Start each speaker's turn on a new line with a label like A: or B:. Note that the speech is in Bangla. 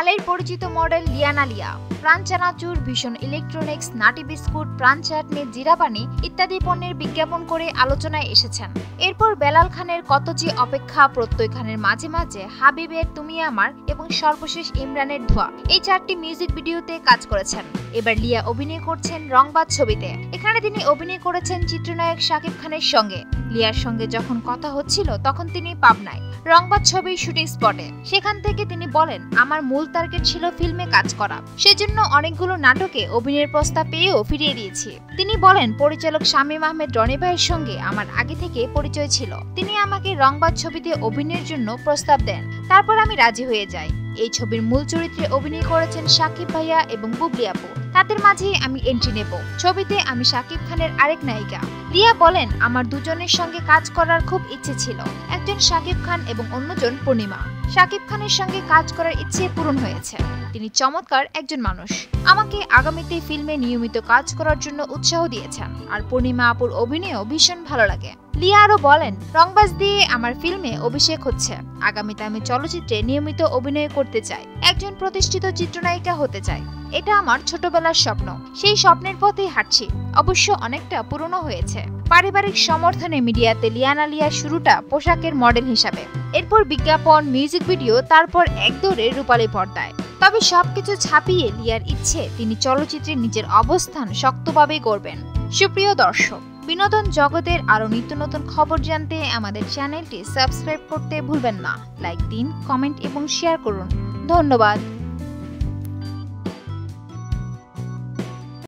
A: কালের পরিচিত মডেল লিয়ানা লিয়া। প্রাণ চানাচুর, ভীষণ ইলেকট্রনিক্স নাটি বিস্কুট, প্রাণ চাটনি জিরা পানি ইত্যাদি পণ্যের বিজ্ঞাপন করে আলোচনায় এসেছেন। এরপর বেলাল খানের কত যে অপেক্ষা প্রত্যয় খানের মাঝে মাঝে, হাবিবের, তুমি আমার এবং সর্বশেষ ইমরানের ধোয়া। এই চারটি মিউজিক ভিডিওতে কাজ করেছেন। এবার লিয়া অভিনয় করছেন রংবাদ ছবিতে। এখানে তিনি অভিনয় করেছেন চিত্রনায়ক শাকিব খানের সঙ্গে। লিয়ার সঙ্গে যখন কথা হচ্ছিল, তখন তিনি পাবনায়। রংবাদ ছবির শুটিং স্পটে। সেখান থেকে তিনি বলেন, আমার মূল টার্গেট ছিল ফিল্মে কাজ করা। সেজন্য অনেকগুলো নাটকে অভিনয়ের প্রস্তাব পেয়েও ফিরিয়ে দিয়েছি। তিনি বলেন, পরিচালক শামীম আহমেদ রনি ভাইয়ের সঙ্গে আমার আগে থেকে পরিচয় ছিল। তিনি আমাকে রংবাদ ছবিতে অভিনয়ের জন্য প্রস্তাব দেন। তারপর আমি রাজি হয়ে যাই। এই ছবির মূল চরিত্রে অভিনয় করেছেন সাকিব ভাইয়া এবং বুবলি আপু। তাদের মাঝে আমি এন্ট্রি নেব। ছবিতে আমি সাকিব খানের আরেক নায়িকা। রিয়া বলেন, আমার দুজনের সঙ্গে কাজ করার খুব ইচ্ছে ছিল। একজন সাকিব খান এবং অন্যজন পূর্ণিমা। সাকিব খানের সঙ্গে কাজ করার ইচ্ছে পূরণ হয়েছে। তিনি চমৎকার একজন মানুষ। আমাকে আগামীতে ফিল্মে নিয়মিত কাজ করার জন্য উৎসাহ দিয়েছেন। আর পূর্ণিমা আপুর অভিনয়ও ভীষণ ভালো লাগে। লিয়া আরও বলেন, রংবাজ দিয়ে আমার ফিল্মে অভিষেক হচ্ছে। আগামীতে আমি চলচ্চিত্রে নিয়মিত অভিনয় করতে চাই। একজন প্রতিষ্ঠিত চিত্রনায়িকা হতে চাই। এটা আমার ছোটবেলার স্বপ্ন। সেই স্বপ্নের পথেই হাঁটছি। অবশ্য অনেকটা পুরনো হয়েছে। পারিবারিক সমর্থনে মিডিয়াতে লিয়ানা লিয়ার শুরুটা পোশাকের মডেল হিসাবে। এরপর বিজ্ঞাপন, মিউজিক ভিডিও, তারপর একদৌড়ে রূপালী পর্দায়। তবে সবকিছু ছাপিয়ে লিয়ার ইচ্ছে, তিনি চলচ্চিত্রে নিজের অবস্থান শক্তভাবে করবেন সুপ্রিয় দর্শক, বিনোদন জগতের আরও নিত্য নতুন খবর জানতে আমাদের চ্যানেলটি সাবস্ক্রাইব করতে ভুলবেন না। লাইক দিন, কমেন্ট এবং শেয়ার করুন। ধন্যবাদ।